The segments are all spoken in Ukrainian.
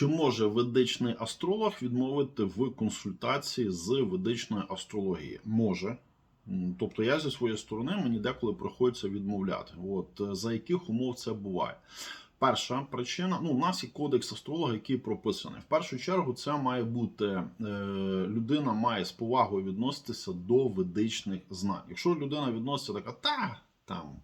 Чи може ведичний астролог відмовити в консультації з ведичної астрології? Може. Тобто я зі своєї сторони мені деколи приходиться відмовляти. От е, за яких умов це буває? Перша причина, ну, у нас є кодекс астролога, який прописаний. В першу чергу, це має бути е, людина має з повагою відноситися до ведичних знань. Якщо людина відноситься така, та там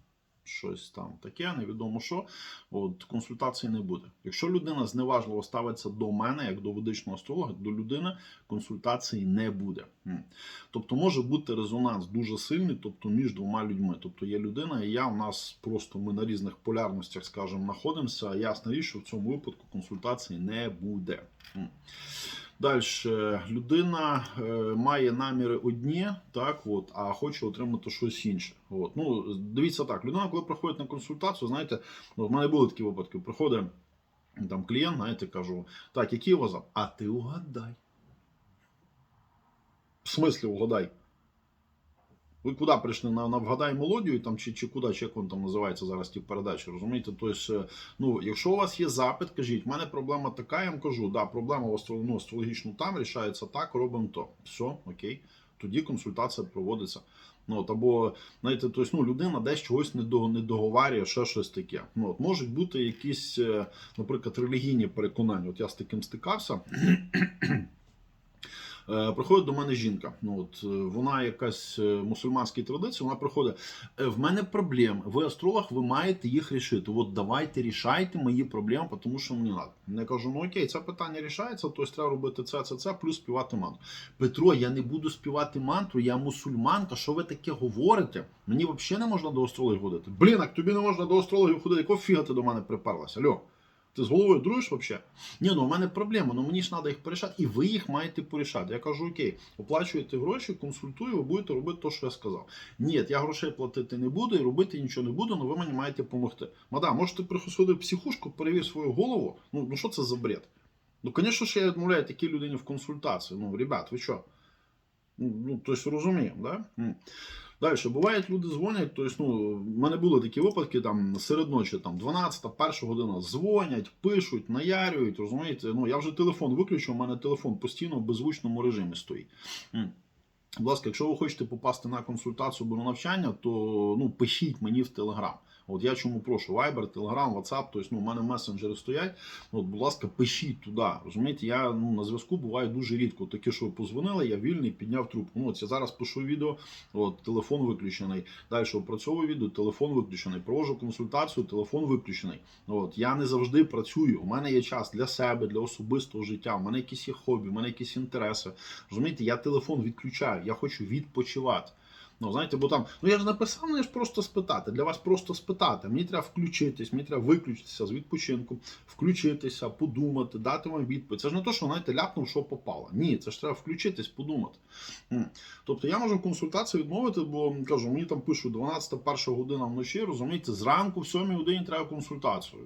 щось там таке, невідомо що, от консультації не буде. Якщо людина зневажливо ставиться до мене, як до ведичного астролога, до людини консультації не буде. Тобто може бути резонанс дуже сильний, тобто між двома людьми. Тобто є людина, і я у нас просто ми на різних полярностях, скажімо, знаходимося. Ясна річ, що в цьому випадку консультації не буде. Далі людина е, має наміри одні, так от, а хоче отримати щось інше. От. Ну, дивіться так, людина, коли приходить на консультацію, знаєте, ну, в мене були такі випадки. Приходить там клієнт, знаєте, кажу, так, який у вас? А ти угадай. В смислі угадай? Ви куди прийшли на, на вгадай мелодію там, чи, чи куди, чи як він там називається зараз ті передачі, розумієте? Тобто, ну, якщо у вас є запит, кажіть, в мене проблема така, я вам кажу, да, проблема в ну, астрологічну там рішається так, робимо то. Все, окей. Тоді консультація проводиться. Ну, от, або, знаєте, тобто, ну, людина десь чогось не договарює, ще щось таке. Ну, от, можуть бути якісь, е, наприклад, релігійні переконання. От я з таким стикався. Е, Приходить до мене жінка. Ну от е, вона якась е, мусульманській традиції. Вона приходить. «Е, В мене проблеми. Ви астролог, ви маєте їх рішити. От давайте рішайте мої проблеми, тому що мені треба. Я кажу, ну окей, це питання рішається, тобто треба робити це, це, це, плюс співати мантру. Петро, я не буду співати мантру, я мусульманка. Що ви таке говорите? Мені взагалі не можна до астрологів ходити. Блін, як тобі не можна до астрологів ходити, якого фіга ти до мене приперлася? Альо? Ти з головою дружиш взагалі? Ні, ну у мене проблема, ну мені ж треба їх порішати, і ви їх маєте порішати. Я кажу, окей, оплачуєте гроші, консультую, ви будете робити те, що я сказав. Ні, я грошей платити не буду і робити нічого не буду, але ви мені маєте допомогти. Мадам, може ти приходи в психушку, перевір свою голову. Ну, ну що це за бред? Ну, звісно, що я відмовляю такій людині в консультації. Ну, ребят, ви що? Ну, тобто розуміємо, да? Далі, бувають, люди дзвонять, тобто, ну, в мене були такі випадки, там, серед ночі, там, 12 перша година дзвонять, пишуть, наярюють, розумієте, ну, я вже телефон виключив, у мене телефон постійно в беззвучному режимі стоїть. Будь ласка, якщо ви хочете попасти на консультацію або на навчання, то ну, пишіть мені в Телеграм. От я чому прошу Viber, Telegram, WhatsApp, тобто ну, у мене месенджери стоять. От, будь ласка, пишіть туди. Розумієте, я ну, на зв'язку буваю дуже рідко. Таке, що ви позвонили, я вільний, підняв трубку. Ну, от я зараз пишу відео, от, телефон виключений. Далі опрацьовую відео, телефон виключений. Провожу консультацію, телефон виключений. От, я не завжди працюю. У мене є час для себе, для особистого життя. У мене якісь є хобі, у мене якісь інтереси. Розумієте, я телефон відключаю, я хочу відпочивати. Ну, знаєте, бо там, ну я ж написав, мені ж просто спитати. Для вас просто спитати. Мені треба включитись, мені треба виключитися з відпочинку, включитися, подумати, дати вам відповідь. Це ж не то, що знаєте, ляпнув, що попало. Ні, це ж треба включитись, подумати. Тобто я можу консультацію відмовити, бо кажу, мені там пишуть 12 перша година вночі, розумієте, зранку в 7 годині треба консультацію.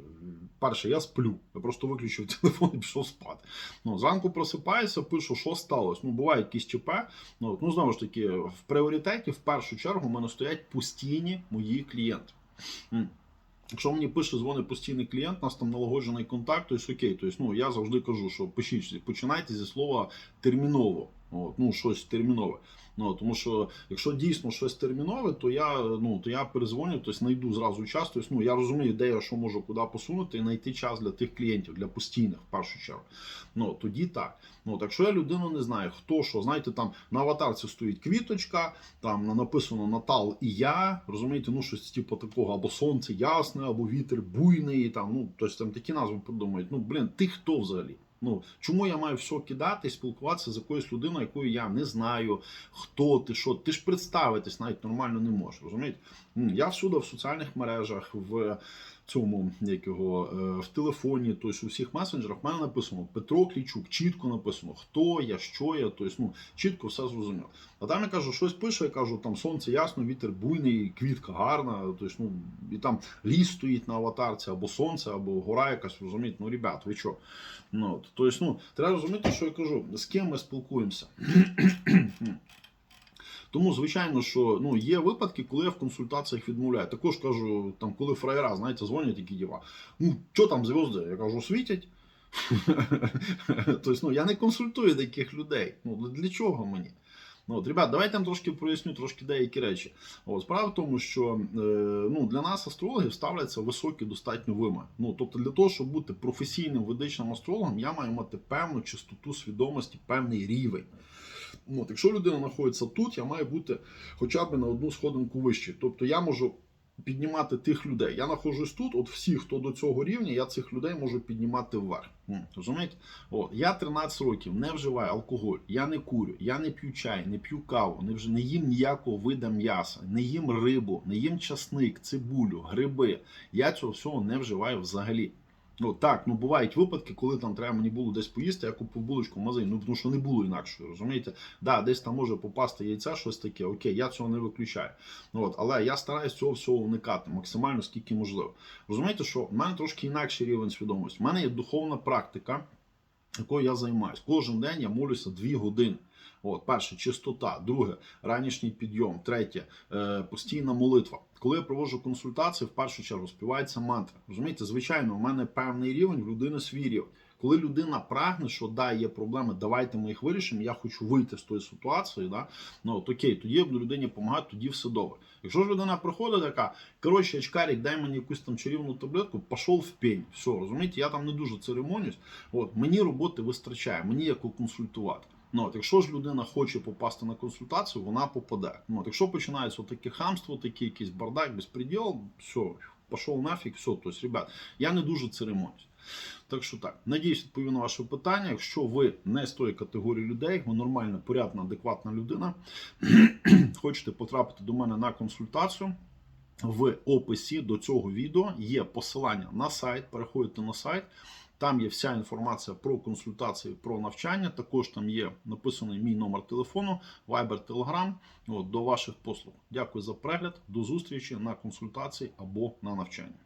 Перше, я сплю. Я просто виключив телефон і пішов спати. Ну, зранку просипаюся, пишу, що сталося. Ну, буває якісь ЧП. Ну, ну знову ж таки, в пріоритеті в першу чергу в мене стоять постійні мої клієнти. Якщо мені пише, дзвонить постійний клієнт, у нас там налагоджений контакт, то есть окей. Тобто, ну, я завжди кажу, що пишіть, починайте зі слова терміново. От, ну, щось термінове. Ну, тому що якщо дійсно щось термінове, то я ну то я перезвоню, тобто знайду зразу час. Тобто, ну я розумію, де я що можу куди посунути, і знайти час для тих клієнтів, для постійних в першу чергу. Ну тоді так. Ну так якщо я людину не знаю, хто що, знаєте, там на аватарці стоїть квіточка, там написано Натал і я, розумієте, ну щось типу такого, або сонце ясне, або вітер буйний. Там ну тобто там такі назви придумають. Ну блін, ти хто взагалі? Ну, чому я маю все кидати і спілкуватися з якоюсь людиною, якою я не знаю, хто ти, що ти ж представитись навіть нормально не можеш. Розумієте? Я всюди в соціальних мережах, в цьому як його, е, в телефоні, тобто у всіх месенджерах в мене написано Петро Клічук, чітко написано, хто я, що я, тобто, ну, чітко все зрозуміло. А там я кажу, щось пише, я кажу, там сонце ясно, вітер буйний, квітка гарна, тобто, ну, і там ліс стоїть на аватарці, або сонце, або гора якась, розумієте, ну, ребят, ви що? Ну, тобто, ну, треба розуміти, що я кажу, з ким ми спілкуємося. Тому, звичайно, що ну, є випадки, коли я в консультаціях відмовляю. Також кажу, там, коли фраєра, знаєте, дзвонять такі діва. Ну, що там зв'язки? Я кажу, світять. Тобто, ну, я не консультую таких людей. Ну, для чого мені? Ну, от, ребят, давайте я трошки проясню трошки деякі речі. От, справа в тому, що е, ну, для нас астрологів ставляться високі достатньо вимоги. Ну, тобто, для того, щоб бути професійним ведичним астрологом, я маю мати певну чистоту свідомості, певний рівень. От, якщо людина знаходиться тут, я маю бути хоча б на одну сходинку вище. Тобто я можу піднімати тих людей. Я знаходжусь тут, от всі, хто до цього рівня, я цих людей можу піднімати вверх. Розумієте? От, я 13 років не вживаю алкоголь, я не курю, я не п'ю чай, не п'ю каву, не, вж- не їм ніякого вида м'яса, не їм рибу, не їм часник, цибулю, гриби. Я цього всього не вживаю взагалі. Ну так, ну бувають випадки, коли там треба мені було десь поїсти, я купив булочку в магазині, ну тому що не було інакшої, розумієте? Да, десь там може попасти яйця, щось таке. Окей, я цього не виключаю. Ну, От, але я стараюсь цього всього уникати максимально скільки можливо. Розумієте, що в мене трошки інакший рівень свідомості. У мене є духовна практика, якою я займаюся. Кожен день я молюся 2 години. От, перше, чистота, друге, ранішній підйом, третє, е, постійна молитва. Коли я проводжу консультації, в першу чергу співається мантра. Розумієте, звичайно, у мене певний рівень, людини свій. Коли людина прагне, що да, є проблеми, давайте ми їх вирішимо. Я хочу вийти з тої ситуації. Да? Ну от окей, тоді я буду людині допомагати, тоді все добре. Якщо ж людина приходить така, коротше, очкарик, дай мені якусь там чарівну таблетку, пішов в пень. Все, розумієте, я там не дуже церемонюсь. От мені роботи вистачає, мені як консультувати. Ну, от, якщо ж людина хоче попасти на консультацію, вона попаде. Ну, от, якщо починається таке хамство, такий якийсь бардак, безпреділ, все, пішов нафіг, все. Тобто, ребят, я не дуже церемонюсь. Так що так, надіюсь, відповів на ваше питання. Якщо ви не з тої категорії людей, ви нормальна, порядна, адекватна людина, хочете потрапити до мене на консультацію. В описі до цього відео є посилання на сайт. Переходите на сайт. Там є вся інформація про консультації, про навчання. Також там є написаний мій номер телефону, Viber, Telegram. От, до ваших послуг. Дякую за перегляд. До зустрічі на консультації або на навчання.